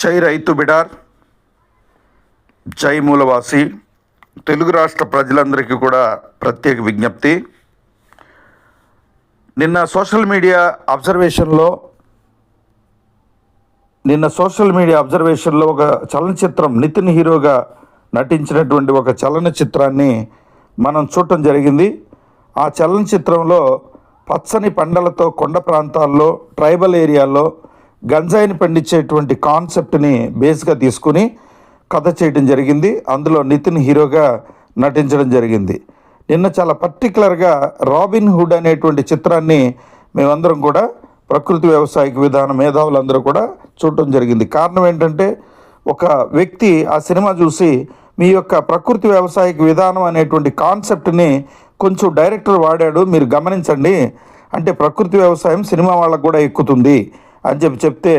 జై రైతు బిడార్ జై మూలవాసి. తెలుగు రాష్ట్ర ప్రజలందరికీ కూడా ప్రత్యేక విజ్ఞప్తి. నిన్న సోషల్ మీడియా అబ్జర్వేషన్లో నిన్న సోషల్ మీడియా అబ్జర్వేషన్లో ఒక చలనచిత్రం నితిన్ హీరోగా నటించినటువంటి ఒక చలనచిత్రాన్ని మనం చూడటం జరిగింది. ఆ చలనచిత్రంలో పచ్చని పండలతో కొండ ప్రాంతాల్లో ట్రైబల్ ఏరియాల్లో గంజాయిని పండించేటువంటి కాన్సెప్ట్ని బేస్గా తీసుకుని కథ చేయడం జరిగింది. అందులో నితిన్ హీరోగా నటించడం జరిగింది. నిన్న చాలా పర్టికులర్గా రాబిన్ హుడ్ అనేటువంటి చిత్రాన్ని మేమందరం కూడా ప్రకృతి వ్యవసాయక విధాన మేధావులందరూ కూడా చూడటం జరిగింది. కారణం ఏంటంటే ఒక వ్యక్తి ఆ సినిమా చూసి మీ యొక్క ప్రకృతి వ్యవసాయక విధానం అనేటువంటి కాన్సెప్ట్ని కొంచెం డైరెక్టర్ వాడాడు మీరు గమనించండి. అంటే ప్రకృతి వ్యవసాయం సినిమా వాళ్ళకు కూడా ఎక్కుతుంది. అని చెప్పి చెప్తే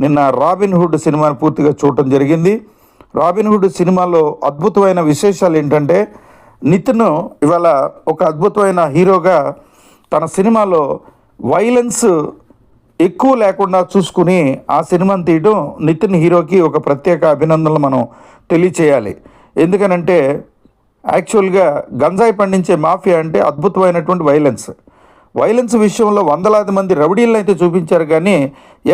నిన్న రాబిన్ హుడ్ సినిమాని పూర్తిగా చూడటం జరిగింది. రాబిన్ హుడ్ సినిమాలో అద్భుతమైన విశేషాలు ఏంటంటే నితిన్ ఇవాళ ఒక అద్భుతమైన హీరోగా తన సినిమాలో వైలెన్స్ ఎక్కువ లేకుండా చూసుకుని ఆ సినిమాను తీయడం నితిన్ హీరోకి ఒక ప్రత్యేక అభినందనలు మనం తెలియచేయాలి. ఎందుకనంటే యాక్చువల్గా గంజాయి పండించే మాఫియా అంటే అద్భుతమైనటువంటి వైలెన్స్. వైలెన్స్ విషయంలో వందలాది మంది రౌడీలను అయితే చూపించారు కానీ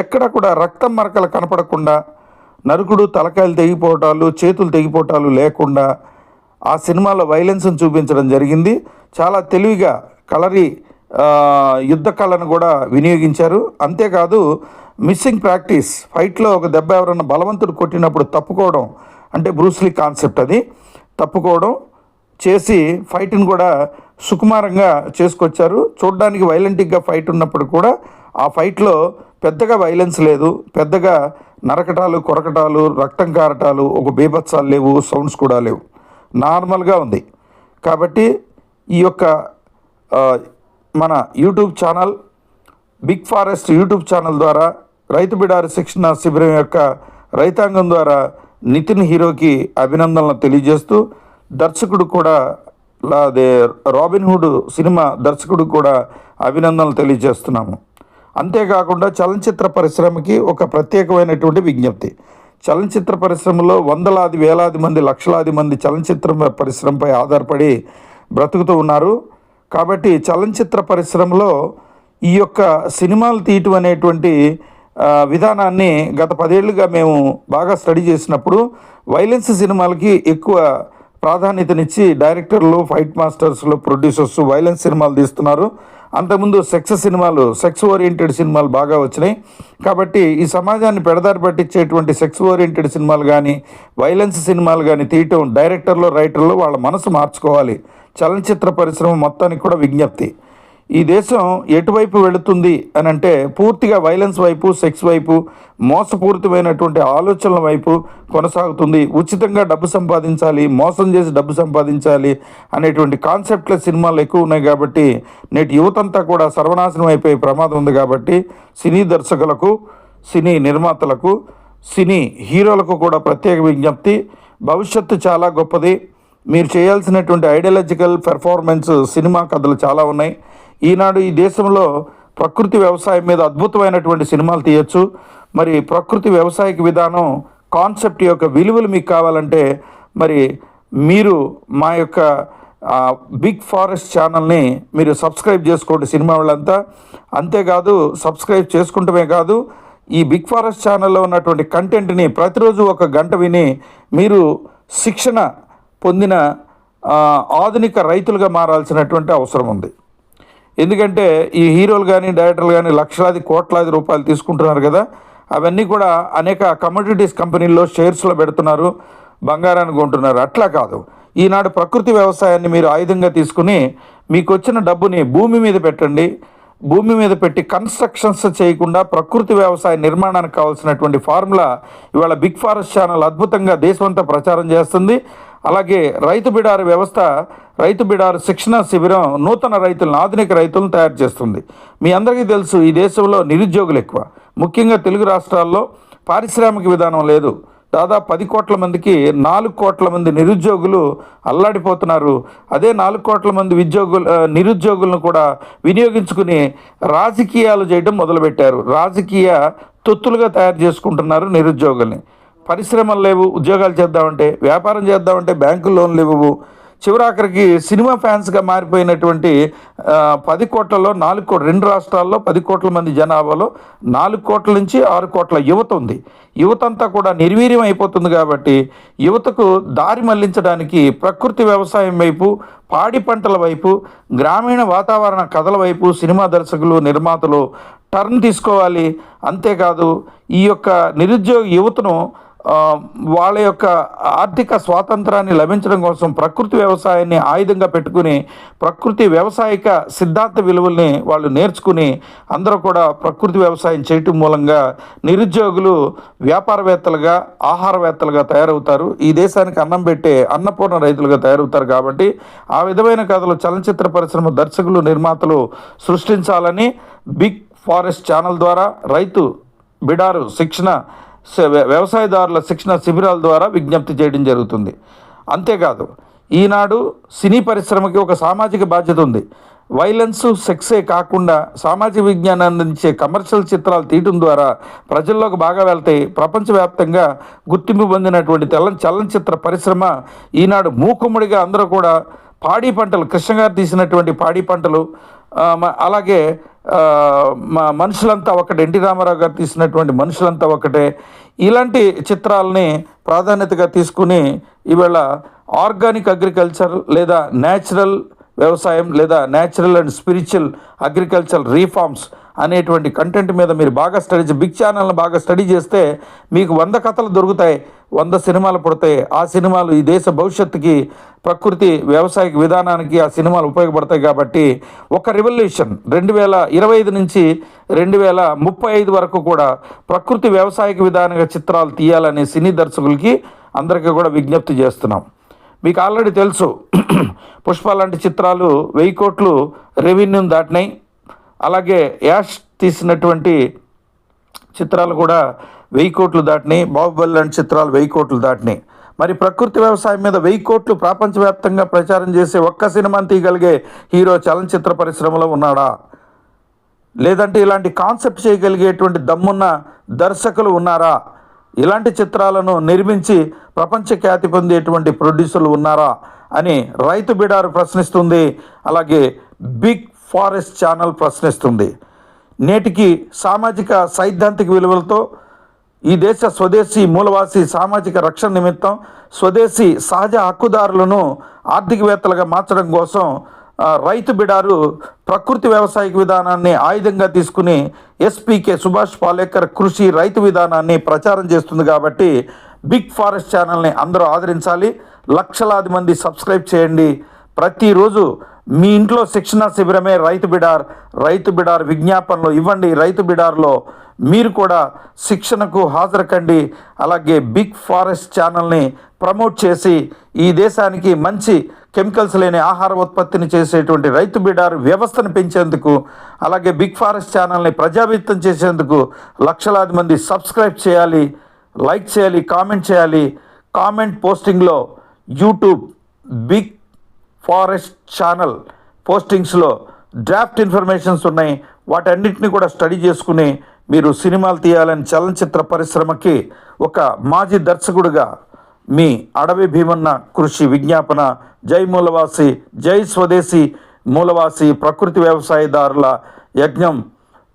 ఎక్కడ కూడా రక్తం మరకలు కనపడకుండా నరుకుడు తలకాయలు తెగిపోవటాలు చేతులు తెగిపోవటాలు లేకుండా ఆ సినిమాలో వైలెన్స్ని చూపించడం జరిగింది. చాలా తెలివిగా కలరి యుద్ధ కళను కూడా వినియోగించారు. అంతేకాదు మిస్సింగ్ ప్రాక్టీస్ ఫైట్లో ఒక దెబ్బ ఎవరన్నా బలవంతుడు కొట్టినప్పుడు తప్పుకోవడం అంటే బ్రూస్లీ కాన్సెప్ట్ అది. తప్పుకోవడం చేసి ఫైట్ని కూడా సుకుమారంగా చేసుకొచ్చారు. చూడడానికి వైలెంటిక్గా ఫైట్ ఉన్నప్పుడు కూడా ఆ ఫైట్లో పెద్దగా వైలెన్స్ లేదు. పెద్దగా నరకటాలు కొరకటాలు రక్తం కారటాలు ఒక బీభత్సాలు లేవు. సౌండ్స్ కూడా లేవు. నార్మల్గా ఉంది. కాబట్టి ఈ యొక్క మన YouTube channel big forest YouTube channel ద్వారా రైతు బిడారి శిక్షణ శిబిరం యొక్క రైతాంగం ద్వారా నితిన్ హీరోకి అభినందనలు తెలియజేస్తూ దర్శకుడు కూడా అదే రాబిన్ హుడ్ సినిమా దర్శకుడు కూడా అభినందనలు తెలియజేస్తున్నాము. అంతేకాకుండా చలనచిత్ర పరిశ్రమకి ఒక ప్రత్యేకమైనటువంటి విజ్ఞప్తి. చలనచిత్ర పరిశ్రమలో వందలాది వేలాది మంది లక్షలాది మంది చలనచిత్ర పరిశ్రమపై ఆధారపడి బ్రతుకుతూ ఉన్నారు. కాబట్టి చలనచిత్ర పరిశ్రమలో ఈ యొక్క సినిమాలు తీయటం అనేటువంటి విధానాన్ని గత పదేళ్ళుగా మేము బాగా స్టడీ చేసినప్పుడు వైలెన్స్ సినిమాలకి ఎక్కువ ప్రాధాన్యతనిచ్చి డైరెక్టర్లు ఫైట్ మాస్టర్స్లు ప్రొడ్యూసర్స్ వైలెన్స్ సినిమాలు తీస్తున్నారు. అంతకుముందు సెక్స్ సినిమాలు సెక్స్ ఓరియంటెడ్ సినిమాలు బాగా వచ్చినాయి. కాబట్టి ఈ సమాజాన్ని పెడదారి పట్టించేటువంటి సెక్స్ ఓరియంటెడ్ సినిమాలు కానీ వైలెన్స్ సినిమాలు కానీ తీయటం డైరెక్టర్లు రైటర్లు వాళ్ళ మనసు మార్చుకోవాలి. చలనచిత్ర పరిశ్రమ మొత్తానికి కూడా విజ్ఞప్తి. ఈ దేశం ఎటువైపు వెళుతుంది అని అంటే పూర్తిగా వైలెన్స్ వైపు సెక్స్ వైపు మోసపూరితమైనటువంటి ఆలోచనల వైపు కొనసాగుతుంది. ఉచితంగా డబ్బు సంపాదించాలి మోసం చేసి డబ్బు సంపాదించాలి అనేటువంటి కాన్సెప్ట్ల సినిమాలు ఎక్కువ ఉన్నాయి కాబట్టి నేటి యువతంతా కూడా సర్వనాశనం అయిపోయే ప్రమాదం ఉంది కాబట్టి సినీ దర్శకులకు సినీ నిర్మాతలకు సినీ హీరోలకు కూడా ప్రత్యేక విజ్ఞప్తి. భవిష్యత్తు చాలా గొప్పది. మీరు చేయాల్సినటువంటి ఐడియాలజికల్ పెర్ఫార్మెన్స్ సినిమా కథలు చాలా ఉన్నాయి. ఈనాడు ఈ దేశంలో ప్రకృతి వ్యవసాయం మీద అద్భుతమైనటువంటి సినిమాలు తీయచ్చు. మరి ప్రకృతి వ్యవసాయక విధానం కాన్సెప్ట్ యొక్క విలువలు మీకు కావాలంటే మరి మీరు మా యొక్క బిగ్ ఫారెస్ట్ ఛానల్ని మీరు సబ్స్క్రైబ్ చేసుకోండి సినిమా వాళ్ళంతా. అంతేకాదు సబ్స్క్రైబ్ చేసుకుంటమే కాదు ఈ బిగ్ ఫారెస్ట్ ఛానల్లో ఉన్నటువంటి కంటెంట్ని ప్రతిరోజు ఒక గంట విని మీరు శిక్షణ పొందిన ఆధునిక రైతులుగా మారాల్సినటువంటి అవసరం ఉంది. ఎందుకంటే ఈ హీరోలు కానీ డైరెక్టర్లు కానీ లక్షలాది కోట్లాది రూపాయలు తీసుకుంటున్నారు కదా. అవన్నీ కూడా అనేక కమోడిటీస్ కంపెనీల్లో షేర్స్లో పెడుతున్నారు బంగారాన్ని కొంటున్నారు. అట్లా కాదు. ఈనాడు ప్రకృతి వ్యవసాయాన్ని మీరు ఆయుధంగా తీసుకుని మీకు వచ్చిన డబ్బుని భూమి మీద పెట్టండి. భూమి మీద పెట్టి కన్స్ట్రక్షన్స్ చేయకుండా ప్రకృతి వ్యవసాయ నిర్మాణానికి కావాల్సినటువంటి ఫార్ములా ఇవాళ బిగ్ ఫారెస్ట్ ఛానల్ అద్భుతంగా దేశమంతా ప్రచారం చేస్తుంది. అలాగే రైతు బిడారు వ్యవస్థ రైతు బిడారు శిక్షణ శిబిరం నూతన రైతులను ఆధునిక రైతులను తయారు చేస్తుంది. మీ అందరికీ తెలుసు ఈ దేశంలో నిరుద్యోగులు ఎక్కువ. ముఖ్యంగా తెలుగు రాష్ట్రాల్లో పారిశ్రామిక విధానం లేదు. దాదాపు పది కోట్ల మందికి నాలుగు కోట్ల మంది నిరుద్యోగులు అల్లాడిపోతున్నారు. అదే నాలుగు కోట్ల మంది ఉద్యోగులు నిరుద్యోగులను కూడా వినియోగించుకుని రాజకీయాలు చేయడం మొదలుపెట్టారు. రాజకీయ తొత్తులుగా తయారు చేసుకుంటున్నారు నిరుద్యోగుల్ని. పరిశ్రమలు లేవు ఉద్యోగాలు చేద్దామంటే వ్యాపారం చేద్దామంటే బ్యాంకు లోన్లు ఇవ్వవు. చివరాఖరికి సినిమా ఫ్యాన్స్గా మారిపోయినటువంటి పది కోట్లలో నాలుగు కోట్ల రెండు రాష్ట్రాల్లో పది కోట్ల మంది జనాభాలో నాలుగు కోట్ల నుంచి ఆరు కోట్ల యువత ఉంది. యువత అంతా కూడా నిర్వీర్యం అయిపోతుంది కాబట్టి యువతకు దారి మళ్ళించడానికి ప్రకృతి వ్యవసాయం వైపు పాడి పంటల వైపు గ్రామీణ వాతావరణ కథల వైపు సినిమా దర్శకులు నిర్మాతలు టర్న్ తీసుకోవాలి. అంతేకాదు ఈ యొక్క నిరుద్యోగ యువతను వాళ్ళ యొక్క ఆర్థిక స్వాతంత్రాన్ని లభించడం కోసం ప్రకృతి వ్యవసాయాన్ని ఆయుధంగా పెట్టుకుని ప్రకృతి వ్యవసాయక సిద్ధాంత విలువల్ని వాళ్ళు నేర్చుకుని అందరూ కూడా ప్రకృతి వ్యవసాయం చేయటం మూలంగా నిరుద్యోగులు వ్యాపారవేత్తలుగా ఆహారవేత్తలుగా తయారవుతారు. ఈ దేశానికి అన్నం పెట్టే అన్నపూర్ణ రైతులుగా తయారవుతారు కాబట్టి ఆ విధమైన కథలు చలనచిత్ర పరిశ్రమ దర్శకులు నిర్మాతలు సృష్టించాలని బిగ్ ఫారెస్ట్ ఛానల్ ద్వారా రైతు బిడారు శిక్షణ వ్యవసాయదారుల శిక్షణ శిబిరాల ద్వారా విజ్ఞప్తి చేయడం జరుగుతుంది. అంతేకాదు ఈనాడు సినీ పరిశ్రమకి ఒక సామాజిక బాధ్యత ఉంది. వైలెన్స్ సెక్సే కాకుండా సామాజిక విజ్ఞానాన్ని అందించే కమర్షియల్ చిత్రాలు తీయటం ద్వారా ప్రజల్లోకి బాగా వెళ్తాయి ప్రపంచవ్యాప్తంగా గుర్తింపు పొందినటువంటి తెల్ల చలనచిత్ర పరిశ్రమ ఈనాడు మూకుమ్మడిగా అందరూ కూడా పాడి పంటలు కృష్ణ గారు తీసినటువంటి పాడి పంటలు అలాగే మనుషులంతా ఒకటే. ఎన్టీ రామారావు గారు తీసినటువంటి మనుషులంతా ఒకటే. ఇలాంటి చిత్రాలని ప్రాధాన్యతగా తీసుకుని ఈవేళ ఆర్గానిక్ అగ్రికల్చర్ లేదా న్యాచురల్ వ్యవసాయం లేదా natural and spiritual agriculture reforms అనేటువంటి కంటెంట్ మీద మీరు బాగా స్టడీ చే- బిగ్ ఛానల్ని బాగా స్టడీ చేస్తే మీకు వంద కథలు దొరుకుతాయి. వంద సినిమాలు పుడతాయి ఆ సినిమాలు ఈ దేశ భవిష్యత్తుకి ప్రకృతి వ్యవసాయ విధానానికి ఆ సినిమాలు ఉపయోగపడతాయి కాబట్టి ఒక రెవల్యూషన్ రెండు వేల ఇరవై ఐదు నుంచి రెండు వేల ముప్పై ఐదు వరకు కూడా ప్రకృతి వ్యవసాయక విధానంగా చిత్రాలు తీయాలనే సినీ దర్శకులకి అందరికీ కూడా విజ్ఞప్తి చేస్తున్నాం. మీకు ఆల్రెడీ తెలుసు పుష్ప లాంటి చిత్రాలు వెయ్యి కోట్లు రెవెన్యూని దాటినాయి. అలాగే యాష్ తీసినటువంటి చిత్రాలు కూడా వెయ్యి కోట్లు దాటినాయి బాహుబలి లాంటి చిత్రాలు వెయ్యి కోట్లు దాటినాయి. మరి ప్రకృతి వ్యవసాయం మీద వెయ్యి కోట్లు ప్రపంచవ్యాప్తంగా ప్రచారం చేసే ఒక్క సినిమాని తీయగలిగే హీరో చలనచిత్ర పరిశ్రమలో ఉన్నాడా? లేదంటే ఇలాంటి కాన్సెప్ట్ చేయగలిగేటువంటి దమ్మున్న దర్శకులు ఉన్నారా? ఇలాంటి చిత్రాలను నిర్మించి ప్రపంచ ఖ్యాతి పొందేటువంటి ప్రొడ్యూసర్లు ఉన్నారా? అని రైతు బిడారు ప్రశ్నిస్తుంది. అలాగే బిగ్ ఫారెస్ట్ ఛానల్ ప్రశ్నిస్తుంది. నేటికి సామాజిక సైద్ధాంతిక విలువలతో ఈ దేశ స్వదేశీ మూలవాసి సామాజిక రక్షణ నిమిత్తం స్వదేశీ సహజ హక్కుదారులను ఆర్థికవేత్తలుగా మార్చడం కోసం రైతు బిడారు ప్రకృతి వ్యవసాయక విధానాన్ని ఆయుధంగా తీసుకుని ఎస్పీకే సుభాష్ పాలేకర్ కృషి రైతు విధానాన్ని ప్రచారం చేస్తుంది కాబట్టి బిగ్ ఫారెస్ట్ ఛానల్ని అందరూ ఆదరించాలి. లక్షలాది మంది సబ్స్క్రైబ్ చేయండి. ప్రతిరోజు మీ ఇంట్లో శిక్షణ శిబిరమే రైతు బిడార్ రైతు బిడార్ విజ్ఞాపనలు ఇవ్వండి. రైతు బిడార్లో మీరు కూడా శిక్షణకు హాజరుకండి. అలాగే బిగ్ ఫారెస్ట్ ఛానల్ని ప్రమోట్ చేసి ఈ దేశానికి మంచి కెమికల్స్ లేని ఆహార ఉత్పత్తిని చేసేటువంటి రైతు బిడార్ వ్యవస్థను పెంచేందుకు అలాగే బిగ్ ఫారెస్ట్ ఛానల్ని ప్రజాభిత్తం చేసేందుకు లక్షలాది మంది సబ్స్క్రైబ్ చేయాలి లైక్ చేయాలి కామెంట్ చేయాలి. కామెంట్ పోస్టింగ్లో యూట్యూబ్ బిగ్ ఫారెస్ట్ ఛానల్ పోస్టింగ్స్లో డ్రాఫ్ట్ ఇన్ఫర్మేషన్స్ ఉన్నాయి. వాటన్నిటిని కూడా స్టడీ చేసుకుని మీరు సినిమాలు తీయాలని చలనచిత్ర పరిశ్రమకి ఒక మాజీ దర్శకుడిగా మీ అడవి భీమన్న కృషి విజ్ఞాపన జై మూలవాసి జై స్వదేశీ మూలవాసి ప్రకృతి వ్యవసాయదారుల యజ్ఞం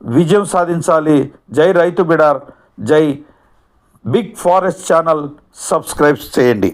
విజయం సాధించాలి. జై రైతు బిడార్ జై బిగ్ ఫారెస్ట్ ఛానల్ సబ్స్క్రైబ్ చేయండి.